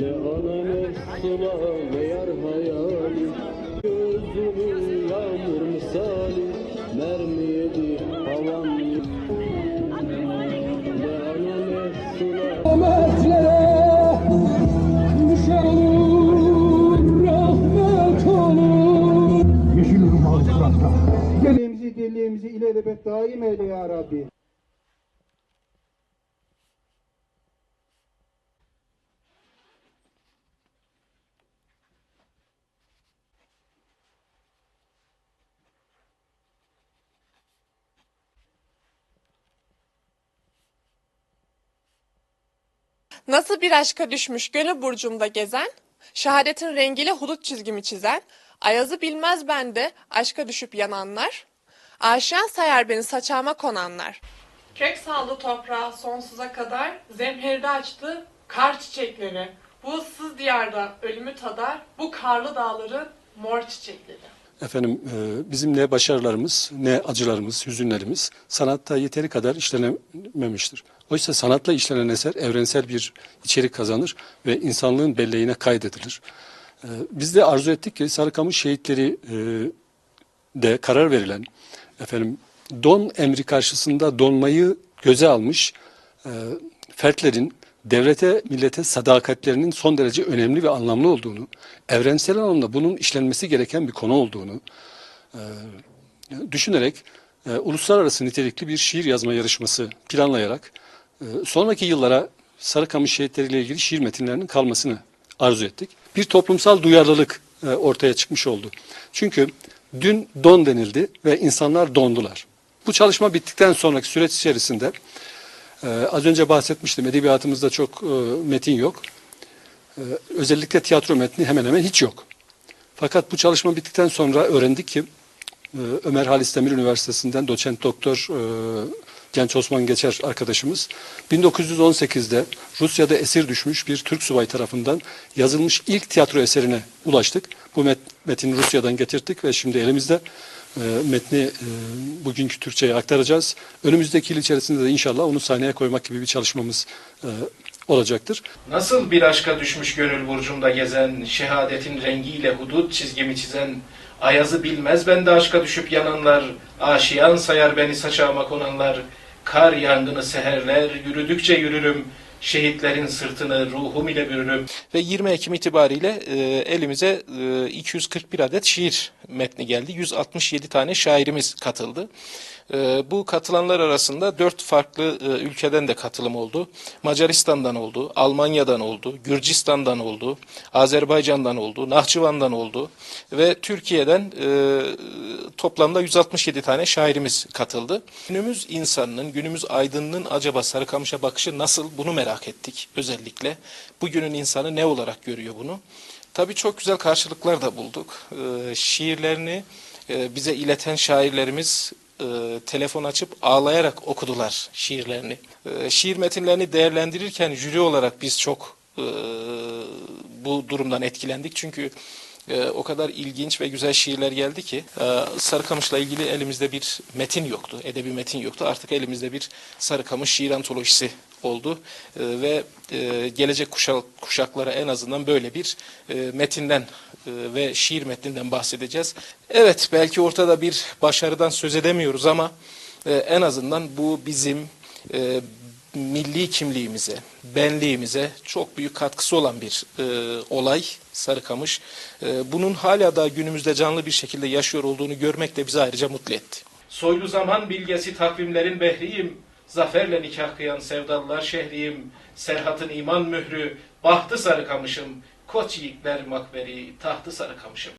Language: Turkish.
Ne ana ne sula ne yar hayali Gözümün yağmur misali Mermi yedi havam Ne ana ne sula Rahmetlere düşer olur, rahmet olur. Yeşil ırmağı ıslakta. Gelimizi, dirliğimizi ilelebet daim eyle ya Rabbi. Nasıl bir aşka düşmüş gönül burcumda gezen, şehadetin rengiyle hudut çizgimi çizen, ayazı bilmez bende aşka düşüp yananlar, aşiyan sayar beni saçağıma konanlar. Kök saldı toprağa sonsuza kadar, zemheride açtı kar çiçekleri. Bu ıssız diyarda ölümü tadar, bu karlı dağların mor çiçekleri. Efendim e, bizim ne başarılarımız ne acılarımız, hüzünlerimiz sanatta yeteri kadar işlenememiştir. Oysa sanatla işlenen eser evrensel bir içerik kazanır ve insanlığın belleğine kaydedilir. E, Biz de arzu ettik ki Sarıkamış şehitleri e, de karar verilen efendim don emri karşısında donmayı göze almış e, fertlerin devlete, millete sadakatlerinin son derece önemli ve anlamlı olduğunu, evrensel anlamda bunun işlenmesi gereken bir konu olduğunu e, düşünerek e, uluslararası nitelikli bir şiir yazma yarışması planlayarak e, sonraki yıllara Sarıkamış şehitleriyle ilgili şiir metinlerinin kalmasını arzu ettik. Bir toplumsal duyarlılık e, ortaya çıkmış oldu. Çünkü dün don denildi ve insanlar dondular. Bu çalışma bittikten sonraki süreç içerisinde ee, az önce bahsetmiştim edebiyatımızda çok e, metin yok. Ee, özellikle tiyatro metni hemen hemen hiç yok. Fakat bu çalışma bittikten sonra öğrendik ki e, Ömer Halis Demir Üniversitesi'nden doçent doktor e, Genç Osman Geçer arkadaşımız 1918'de Rusya'da esir düşmüş bir Türk subay tarafından yazılmış ilk tiyatro eserine ulaştık. Bu met, metini Rusya'dan getirdik ve şimdi elimizde metni e, bugünkü Türkçe'ye aktaracağız. Önümüzdeki yıl içerisinde de inşallah onu sahneye koymak gibi bir çalışmamız e, olacaktır. Nasıl bir aşka düşmüş gönül burcumda gezen, şehadetin rengiyle hudut çizgimi çizen, ayazı bilmez bende aşka düşüp yananlar, aşiyan sayar beni saçağıma konanlar, kar yangını seherler, yürüdükçe yürürüm, şehitlerin sırtını ruhum ile bürürüm. Ve 20 Ekim itibariyle e, elimize e, 241 adet şiir metni geldi. 167 tane şairimiz katıldı. E, bu katılanlar arasında dört farklı e, ülkeden de katılım oldu. Macaristan'dan oldu, Almanya'dan oldu, Gürcistan'dan oldu, Azerbaycan'dan oldu, Nahçıvan'dan oldu ve Türkiye'den e, toplamda 167 tane şairimiz katıldı. Günümüz insanının, günümüz aydınının acaba Sarıkamış'a bakışı nasıl bunu merak ettik özellikle. Bugünün insanı ne olarak görüyor bunu? Tabii çok güzel karşılıklar da bulduk. E, şiirlerini e, bize ileten şairlerimiz e, telefon açıp ağlayarak okudular şiirlerini. E, şiir metinlerini değerlendirirken jüri olarak biz çok e, bu durumdan etkilendik. Çünkü e, o kadar ilginç ve güzel şiirler geldi ki e, Sarıkamış'la ilgili elimizde bir metin yoktu. Edebi metin yoktu. Artık elimizde bir Sarıkamış şiir antolojisi oldu. E, ve e, gelecek kuşak, kuşaklara en azından böyle bir e, metinden e, ve şiir metninden bahsedeceğiz. Evet belki ortada bir başarıdan söz edemiyoruz ama en azından bu bizim milli kimliğimize, benliğimize çok büyük katkısı olan bir olay Sarıkamış. Bunun hala da günümüzde canlı bir şekilde yaşıyor olduğunu görmek de bizi ayrıca mutlu etti. Soylu zaman bilgesi takvimlerin behriyim, zaferle nikah kıyan sevdalılar şehriyim, Serhat'ın iman mührü, bahtı Sarıkamış'ım, koç yiğitler makberi, tahtı Sarıkamış'ım.